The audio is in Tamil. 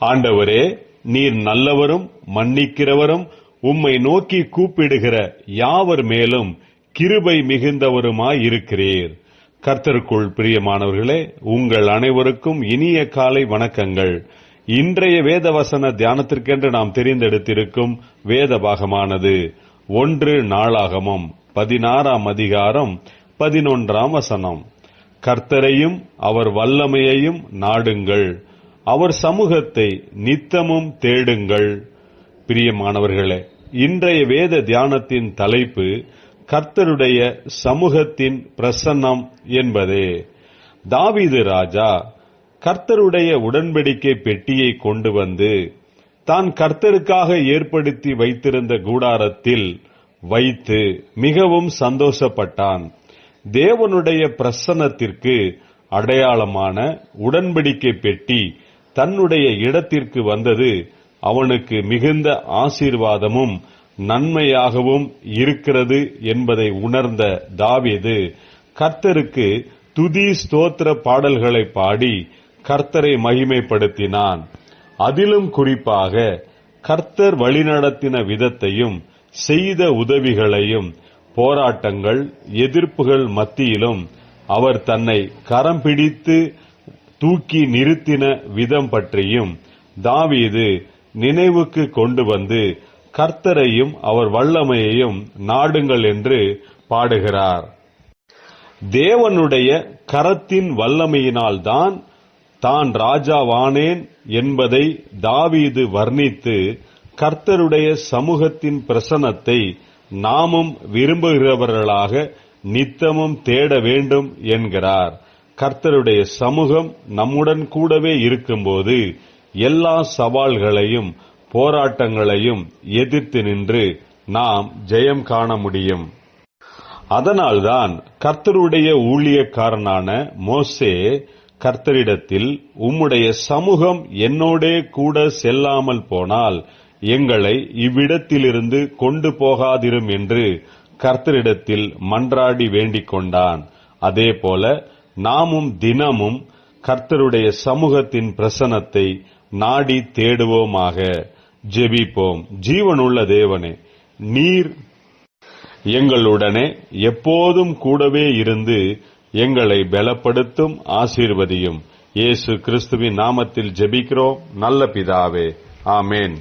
ஆண்டவரே நீர் நல்லவரும் மன்னிக்கிறவரும் உம்மை நோக்கி கூப்பிடுகிற யாவர் மேலும் கிருபை மிகுந்தவருமாயிருக்கிறீர். கர்த்தருக்குள் பிரியமானவர்களே உங்கள் அனைவருக்கும் இனிய காலை வணக்கங்கள். இன்றைய வேதவசன தியானத்திற்கென்று நாம் தெரிந்தெடுத்திருக்கும் வேத பாகமானது ஒன்று நாளாகமம் பதினாறாம் அதிகாரம் பதினொன்றாம் வசனம். கர்த்தரையும் அவர் வல்லமையையும் நாடுங்கள். அவர் சமூகத்தை நித்தமும் தேடுங்கள். பிரியமானவர்களே இன்றைய வேத தியானத்தின் தலைப்பு கர்த்தருடைய சமூகத்தின் பிரசன்னம் என்பதே. தாவீது ராஜா கர்த்தருடைய உடன்படிக்கை பெட்டியை கொண்டு வந்து தான் கர்த்தருக்காக ஏற்படுத்தி வைத்திருந்த கூடாரத்தில் வைத்து மிகவும் சந்தோஷப்பட்டான். தேவனுடைய பிரசன்னத்திற்கு அடையாளமான உடன்படிக்கை பெட்டி தன்னுடைய இடத்திற்கு வந்தது அவனுக்கு மிகுந்த ஆசீர்வாதமும் நன்மையாகவும் இருக்கிறது என்பதை உணர்ந்த தாவீது கர்த்தருக்கு துதி ஸ்தோத்திர பாடல்களை பாடி கர்த்தரை மகிமைப்படுத்தினான். அதிலும் குறிப்பாக கர்த்தர் வழிநடத்தின விதத்தையும் செய்த உதவிகளையும் போராட்டங்கள் எதிர்ப்புகள் மத்தியிலும் அவர் தன்னை கரம் பிடித்து தூக்கி நிறுத்தின விதம் பற்றியும் தாவீது நினைவுக்கு கொண்டு வந்து கர்த்தரையும் அவர் வல்லமையையும் நாடுங்கள் என்று பாடுகிறார். தேவனுடைய கரத்தின் வல்லமையினால்தான் தான் ராஜாவானேன் என்பதை தாவீது வர்ணித்து கர்த்தருடைய சமூகத்தின் பிரசனத்தை நாமும் விரும்புகிறவர்களாக நித்தமும் தேட வேண்டும் என்கிறார். கர்த்தருடைய சமூகம் நம்முடன் கூடவே இருக்கும்போது எல்லா சவால்களையும் போராட்டங்களையும் எதிர்த்து நின்று நாம் ஜெயம் காண முடியும். அதனால்தான் கர்த்தருடைய ஊழியக்காரனான மோசே கர்த்தரிடத்தில் உம்முடைய சமூகம் என்னோடே கூட செல்லாமல் போனால் எங்களை இவ்விடத்திலிருந்து கொண்டு போகாதிரும் என்று கர்த்தரிடத்தில் மன்றாடி வேண்டிக் கொண்டான் அதேபோல நாமும் தினமும் கர்த்தருடைய சமூகத்தின் பிரசனத்தை நாடி தேடுவோமாக. ஜெபிப்போம். ஜீவனுள்ள தேவனே நீர் எங்களுடனே எப்போதும் கூடவே இருந்து எங்களை பலப்படுத்தும் ஆசீர்வதியும். இயேசு கிறிஸ்துவின் நாமத்தில் ஜெபிக்கிறோம். நல்ல பிதாவே. ஆமேன்.